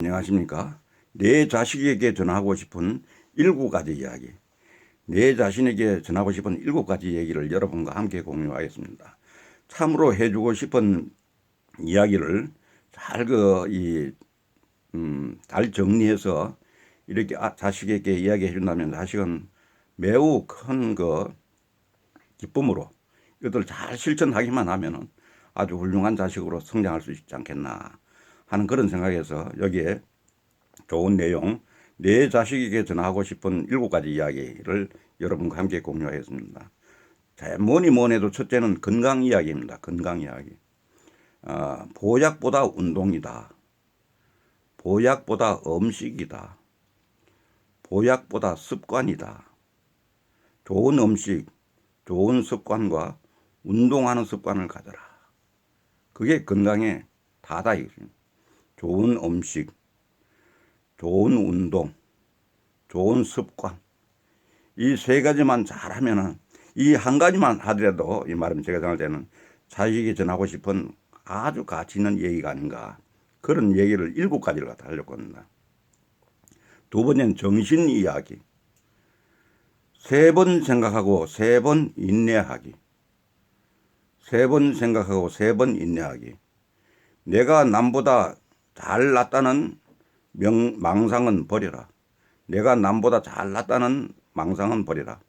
안녕하십니까. 내 자식에게 전하고 싶은 일곱 가지 이야기. 내 자신에게 전하고 싶은 일곱 가지 얘기를 여러분과 함께 공유하겠습니다. 참으로 해주고 싶은 이야기를 잘 그, 이, 음, 잘 정리해서 이렇게 아, 자식에게 이야기해 준다면 자식은 매우 큰 그 기쁨으로 이것을 잘 실천하기만 하면은 아주 훌륭한 자식으로 성장할 수 있지 않겠나 하는 그런 생각에서 여기에 좋은 내용 내 자식에게 전하고 싶은 일곱 가지 이야기를 여러분과 함께 공유하겠습니다. 자, 뭐니 뭐니 해도 첫째는 건강 이야기입니다. 건강 이야기. 아, 보약보다 운동이다. 보약보다 음식이다. 보약보다 습관이다. 좋은 음식, 좋은 습관과 운동하는 습관을 가져라. 그게 건강에 다다 이거죠. 좋은 음식, 좋은 운동, 좋은 습관. 이 세 가지만 잘하면은 이 한 가지만 하더라도 이 말은 제가 생각할 때는 자식이 전하고 싶은 아주 가치 있는 얘기가 아닌가. 그런 얘기를 일곱 가지를 갖다 하려고 합니다. 두 번째는 정신 이야기. 세 번 생각하고 세 번 인내하기. 세 번 생각하고 세 번 인내하기. 내가 남보다 잘 났다는 명, 망상은 버려라. 내가 남보다 잘 났다는 망상은 버려라.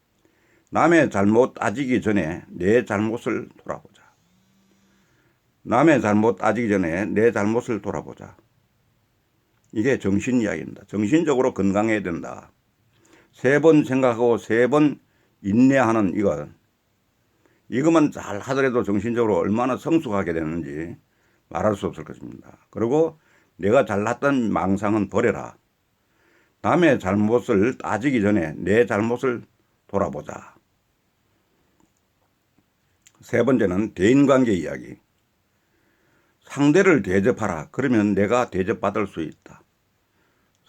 남의 잘못 따지기 전에 내 잘못을 돌아보자. 남의 잘못 따지기 전에 내 잘못을 돌아보자. 이게 정신 이야기입니다. 정신적으로 건강해야 된다. 세 번 생각하고 세 번 인내하는 이거. 이것만 잘 하더라도 정신적으로 얼마나 성숙하게 되는지 말할 수 없을 것입니다. 그리고 내가 잘났던 망상은 버려라. 남의 잘못을 따지기 전에 내 잘못을 돌아보자. 세 번째는 대인관계 이야기. 상대를 대접하라. 그러면 내가 대접받을 수 있다.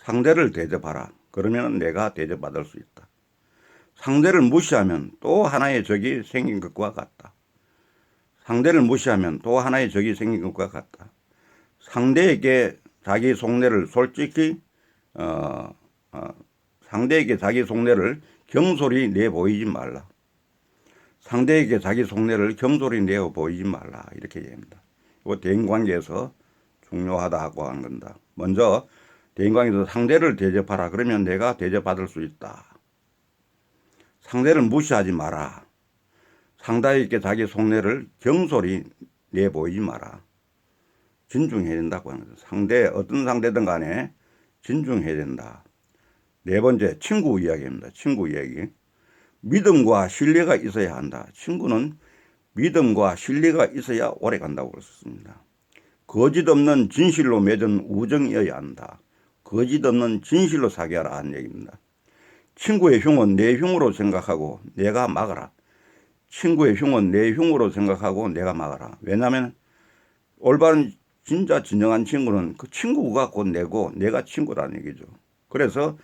상대를 대접하라. 그러면 내가 대접받을 수 있다. 상대를 무시하면 또 하나의 적이 생긴 것과 같다. 상대를 무시하면 또 하나의 적이 생긴 것과 같다. 상대에게 자기 속내를 솔직히 어, 어, 상대에게 자기 속내를 경솔히 내 보이지 말라. 상대에게 자기 속내를 경솔히 내어 보이지 말라 이렇게 얘기합니다. 이거 대인관계에서 중요하다고 하는 겁니다. 먼저 대인관계에서 상대를 대접하라 그러면 내가 대접받을 수 있다. 상대를 무시하지 마라. 상대에게 자기 속내를 경솔히 내 보이지 마라. 진중해야 된다고 하는 거죠. 상대, 어떤 상대든 간에 진중해야 된다. 네 번째, 친구 이야기입니다. 친구 이야기. 믿음과 신뢰가 있어야 한다. 친구는 믿음과 신뢰가 있어야 오래 간다고 그랬습니다. 거짓 없는 진실로 맺은 우정이어야 한다. 거짓 없는 진실로 사귀어라 하는 얘기입니다. 친구의 흉은 내 흉으로 생각하고 내가 막아라. 친구의 흉은 내 흉으로 생각하고 내가 막아라. 왜냐하면 올바른 진짜 진정한 친구는 그 친구가 곧 내고 내가 친구라는 얘기죠. 그래서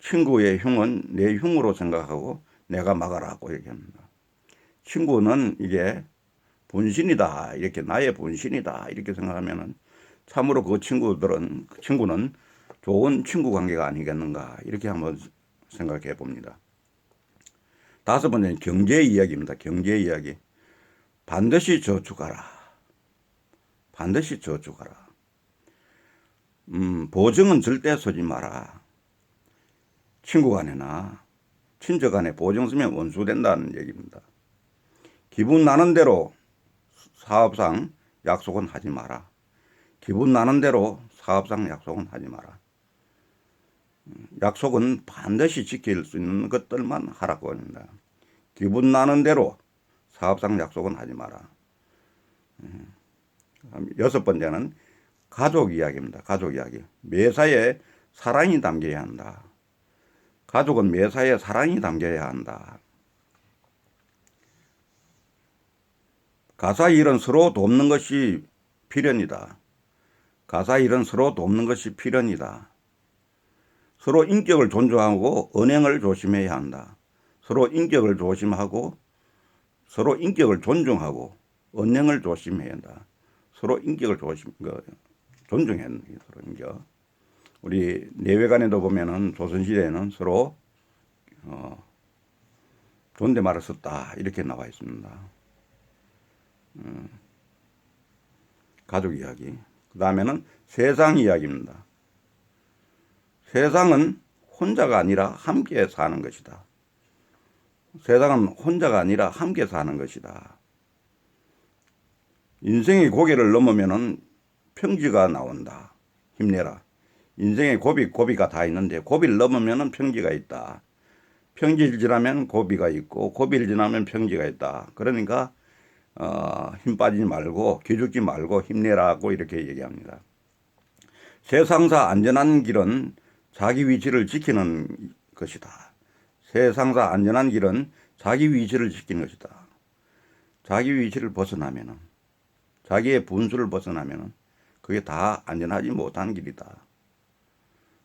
친구의 흉은 내 흉으로 생각하고 내가 막아라고 얘기합니다. 친구는 이게 본신이다. 이렇게 나의 본신이다. 이렇게 생각하면은 참으로 그 친구들은, 그 친구는 좋은 친구 관계가 아니겠는가. 이렇게 한번 생각해 봅니다. 다섯 번째는 경제 이야기입니다. 경제 이야기. 반드시 저축하라. 반드시 저축하라. 음, 보증은 절대 서지 마라. 친구 간에나 친척 간에 보증 쓰면 원수된다는 얘기입니다. 기분 나는 대로 사업상 약속은 하지 마라. 기분 나는 대로 사업상 약속은 하지 마라. 약속은 반드시 지킬 수 있는 것들만 하라고 합니다. 기분 나는 대로 사업상 약속은 하지 마라. 음, 여섯 번째는 가족 이야기입니다. 가족 이야기. 매사에 사랑이 담겨야 한다. 가족은 매사에 사랑이 담겨야 한다. 가사 일은 서로 돕는 것이 필연이다. 가사 일은 서로 돕는 것이 필연이다. 서로 인격을 존중하고 언행을 조심해야 한다. 서로 인격을 조심하고 서로 인격을 존중하고 언행을 조심해야 한다. 서로 인격을 조심, 그, 한다. 서로 인격. 우리 내외간에도 보면은 조선시대에는 서로 어, 존댓말을 썼다 이렇게 나와 있습니다. 음, 가족 이야기. 그 다음에는 세상 이야기입니다. 세상은 혼자가 아니라 함께 사는 것이다. 세상은 혼자가 아니라 함께 사는 것이다. 인생의 고개를 넘으면은 평지가 나온다. 힘내라. 인생의 고비, 고비가 다 있는데 고비를 넘으면은 평지가 있다. 평지를 지나면 고비가 있고 고비를 지나면 평지가 있다. 그러니까 어, 힘 빠지지 말고 기죽지 말고 힘내라고 이렇게 얘기합니다. 세상사 안전한 길은 자기 위치를 지키는 것이다. 세상사 안전한 길은 자기 위치를 지키는 것이다. 자기 위치를 벗어나면은 자기의 분수를 벗어나면은 그게 다 안전하지 못한 길이다.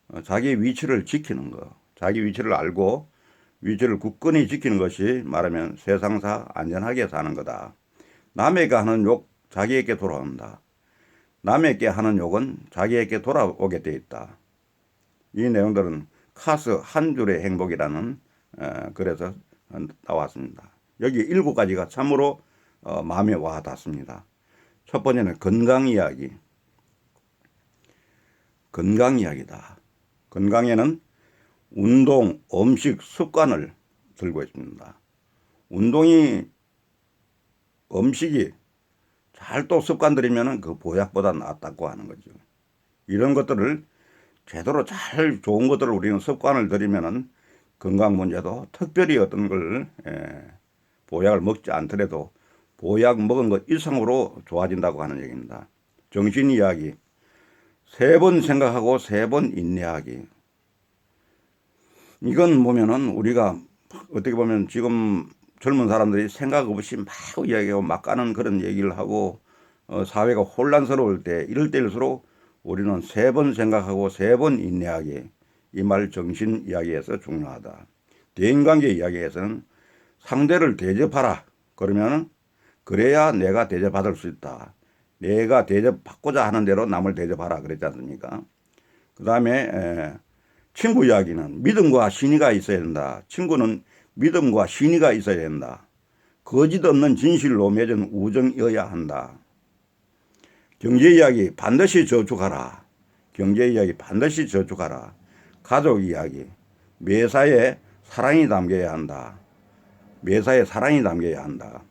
어, 자기의 위치를 지키는 거, 자기 위치를 알고 위치를 굳건히 지키는 것이 말하면 세상사 안전하게 사는 거다. 남에게 하는 욕 자기에게 돌아온다. 남에게 하는 욕은 자기에게 돌아오게 돼 있다. 이 내용들은 카스 한 줄의 행복이라는 어, 글에서 나왔습니다. 여기 일곱 가지가 참으로 어, 마음에 와 닿습니다. 첫 번째는 건강 이야기. 건강 이야기다. 건강에는 운동, 음식, 습관을 들고 있습니다. 운동이 음식이 잘 또 습관 들이면은 그 보약보다 낫다고 하는 거죠. 이런 것들을 제대로 잘 좋은 것들을 우리는 습관을 들이면은 건강 문제도 특별히 어떤 걸 예, 보약을 먹지 않더라도 보약 먹은 것 이상으로 좋아진다고 하는 얘기입니다. 정신 이야기 세 번 생각하고 세 번 인내하기 이건 보면은 우리가 어떻게 보면 지금 젊은 사람들이 생각 없이 막 이야기하고 막 가는 그런 얘기를 하고 어, 사회가 혼란스러울 때 이럴 때일수록 우리는 세 번 생각하고 세 번 인내하기 이 말 정신 이야기에서 중요하다. 대인관계 이야기에서는 상대를 대접하라. 그러면은 그래야 내가 대접받을 수 있다. 내가 대접받고자 하는 대로 남을 대접하라 그랬지 않습니까? 그 다음에 친구 이야기는 믿음과 신의가 있어야 된다. 친구는 믿음과 신의가 있어야 된다. 거짓 없는 진실로 맺은 우정이어야 한다. 경제 이야기 반드시 저축하라. 경제 이야기 반드시 저축하라. 가족 이야기 매사에 사랑이 담겨야 한다. 매사에 사랑이 담겨야 한다.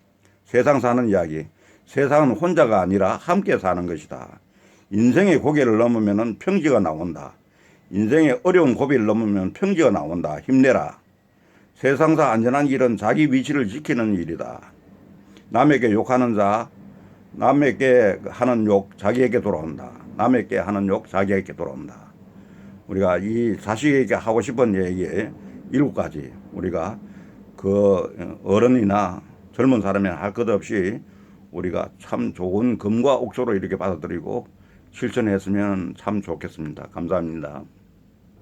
세상 사는 이야기 세상은 혼자가 아니라 함께 사는 것이다. 인생의 고개를 넘으면 평지가 나온다. 인생의 어려운 고비를 넘으면 평지가 나온다. 힘내라. 세상사 안전한 길은 자기 위치를 지키는 일이다. 남에게 욕하는 자, 남에게 하는 욕 자기에게 돌아온다. 남에게 하는 욕 자기에게 돌아온다. 우리가 이 자식에게 하고 싶은 얘기 일곱 가지 우리가 그 어른이나 젊은 사람이나 할 것 없이 우리가 참 좋은 금과 옥소로 이렇게 받아들이고 실천했으면 참 좋겠습니다. 감사합니다.